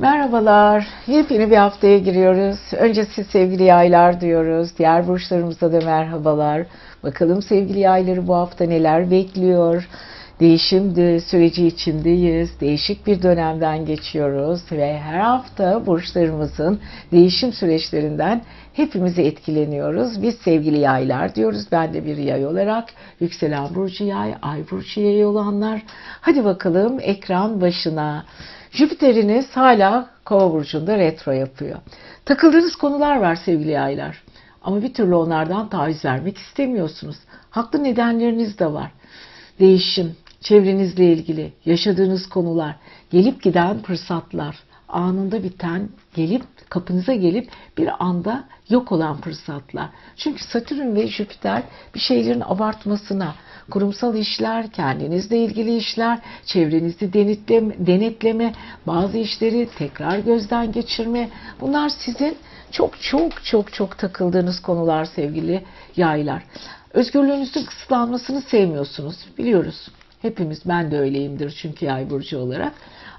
Merhabalar. Yepyeni bir haftaya giriyoruz. Önce siz sevgili yaylar diyoruz. Diğer burçlarımıza da merhabalar. Bakalım sevgili yayları bu hafta neler bekliyor? Değişim de süreci içindeyiz. Değişik bir dönemden geçiyoruz ve her hafta burçlarımızın değişim süreçlerinden hepimizi etkileniyoruz. Biz sevgili yaylar diyoruz. Ben de bir yay olarak yükselen burcu yay, ay burcu yay olanlar. Hadi bakalım ekran başına. Jüpiter'iniz hala Kova burcunda retro yapıyor. Takıldığınız konular var sevgili yaylar. Ama bir türlü onlardan taviz vermek istemiyorsunuz. Haklı nedenleriniz de var. Değişim, çevrenizle ilgili, yaşadığınız konular, gelip giden fırsatlar, anında biten, gelip kapınıza gelip bir anda yok olan fırsatlar. Çünkü Satürn ve Jüpiter bir şeylerin abartmasına, kurumsal işler, kendinizle ilgili işler, çevrenizi denetleme, denetleme, bazı işleri tekrar gözden geçirme. Bunlar sizin çok çok çok çok takıldığınız konular sevgili yaylar. Özgürlüğünüzün kısıtlanmasını sevmiyorsunuz. Biliyoruz. Hepimiz ben de öyleyimdir çünkü yay burcu olarak.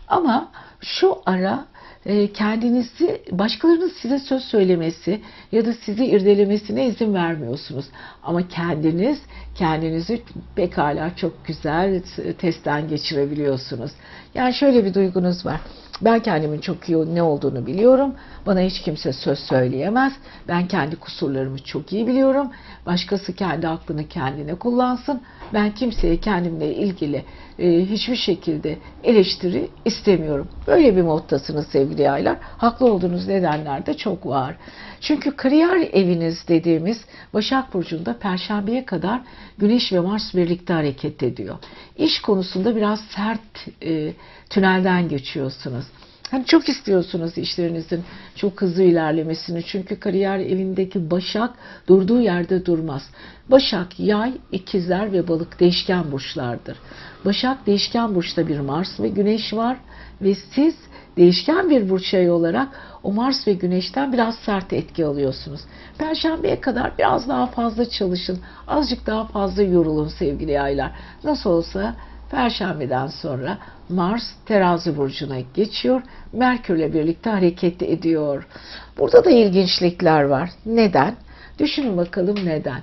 Ama şu ara e, kendinizi başkalarının size söz söylemesi ya da sizi irdelemesine izin vermiyorsunuz. Ama kendiniz kendinizi pekala çok güzel testten geçirebiliyorsunuz. Yani şöyle bir duygunuz var. Ben kendimin çok iyi ne olduğunu biliyorum. Bana hiç kimse söz söyleyemez. Ben kendi kusurlarımı çok iyi biliyorum. Başkası kendi aklını kendine kullansın. Ben kimseye kendimle ilgili e, hiçbir şekilde eleştiri istemiyorum. Böyle bir moddasınız sevgili yaylar. Haklı olduğunuz nedenler de çok var. Çünkü kariyer eviniz dediğimiz Başak Burcu'nda Perşembe'ye kadar Güneş ve Mars birlikte hareket ediyor. İş konusunda biraz sert e, tünelden geçiyorsunuz. Hani çok istiyorsunuz işlerinizin çok hızlı ilerlemesini. Çünkü kariyer evindeki Başak durduğu yerde durmaz. Başak, Yay, İkizler ve Balık değişken burçlardır. Başak değişken burçta bir Mars ve Güneş var ve siz değişken bir burç yay olarak o Mars ve Güneş'ten biraz sert etki alıyorsunuz. Perşembeye kadar biraz daha fazla çalışın. Azıcık daha fazla yorulun sevgili yaylar. Nasıl olsa Perşembeden sonra Mars terazi burcuna geçiyor. Merkürle birlikte hareket ediyor. Burada da ilginçlikler var. Neden? Düşünün bakalım neden.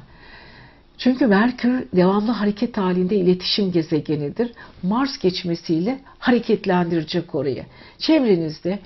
Çünkü Merkür devamlı hareket halinde iletişim gezegenidir. Mars geçmesiyle hareketlendirecek orayı. Çevrenizde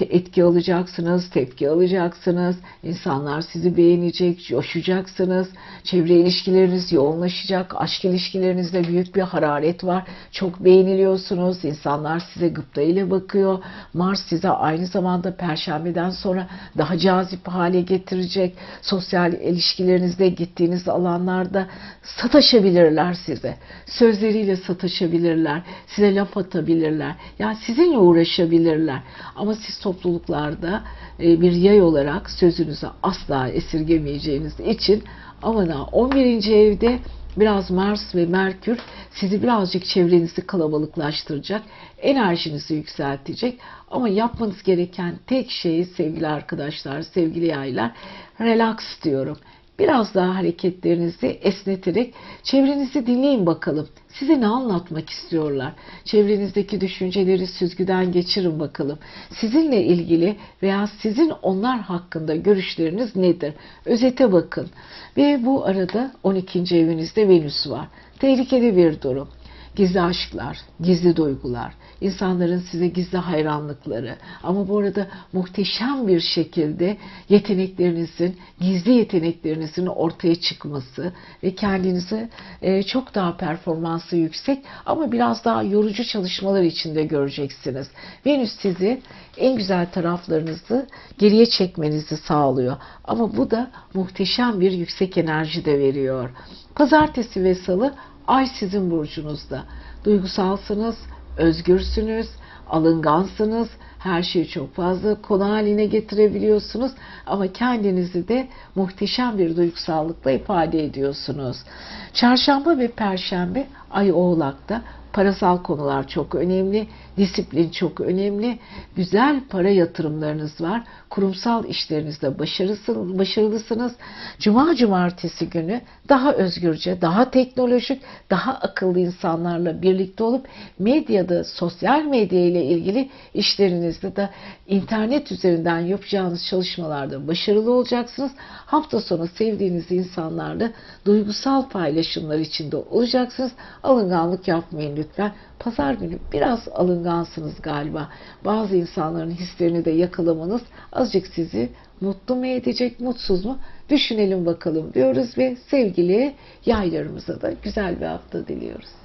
etki alacaksınız, tepki alacaksınız. İnsanlar sizi beğenecek, coşacaksınız. Çevre ilişkileriniz yoğunlaşacak. Aşk ilişkilerinizde büyük bir hararet var. Çok beğeniliyorsunuz. İnsanlar size gıpta ile bakıyor. Mars size aynı zamanda perşembeden sonra daha cazip hale getirecek. Sosyal ilişkilerinizde gittiğiniz alanlarda sataşabilirler size. Sözleriyle sataşabilirler. Size laf atabilirler. Yani sizinle uğraşabilirler. Ama siz topluluklarda e, bir yay olarak sözünüzü asla esirgemeyeceğiniz için aman ha 11. evde biraz Mars ve Merkür sizi birazcık çevrenizi kalabalıklaştıracak, enerjinizi yükseltecek. Ama yapmanız gereken tek şey sevgili arkadaşlar, sevgili yaylar, relax diyorum. Biraz daha hareketlerinizi esneterek çevrenizi dinleyin bakalım. Size ne anlatmak istiyorlar? Çevrenizdeki düşünceleri süzgüden geçirin bakalım. Sizinle ilgili veya sizin onlar hakkında görüşleriniz nedir? Özete bakın. Ve bu arada 12. evinizde Venüs var. Tehlikeli bir durum gizli aşklar, gizli duygular, insanların size gizli hayranlıkları ama bu arada muhteşem bir şekilde yeteneklerinizin, gizli yeteneklerinizin ortaya çıkması ve kendinizi e, çok daha performansı yüksek ama biraz daha yorucu çalışmalar içinde göreceksiniz. Venüs sizi en güzel taraflarınızı geriye çekmenizi sağlıyor. Ama bu da muhteşem bir yüksek enerji de veriyor. Pazartesi ve salı Ay sizin burcunuzda. Duygusalsınız, özgürsünüz, alıngansınız, her şeyi çok fazla konu haline getirebiliyorsunuz ama kendinizi de muhteşem bir duygusallıkla ifade ediyorsunuz. Çarşamba ve perşembe ay oğlakta Parasal konular çok önemli, disiplin çok önemli. Güzel para yatırımlarınız var. Kurumsal işlerinizde başarılısınız. Cuma cumartesi günü daha özgürce, daha teknolojik, daha akıllı insanlarla birlikte olup medyada, sosyal medya ile ilgili işlerinizde de internet üzerinden yapacağınız çalışmalarda başarılı olacaksınız. Hafta sonu sevdiğiniz insanlarla duygusal paylaşımlar içinde olacaksınız. Alınganlık yapmayın lütfen. Pazar günü biraz alıngansınız galiba. Bazı insanların hislerini de yakalamanız azıcık sizi mutlu mu edecek, mutsuz mu? Düşünelim bakalım diyoruz ve sevgili yaylarımıza da güzel bir hafta diliyoruz.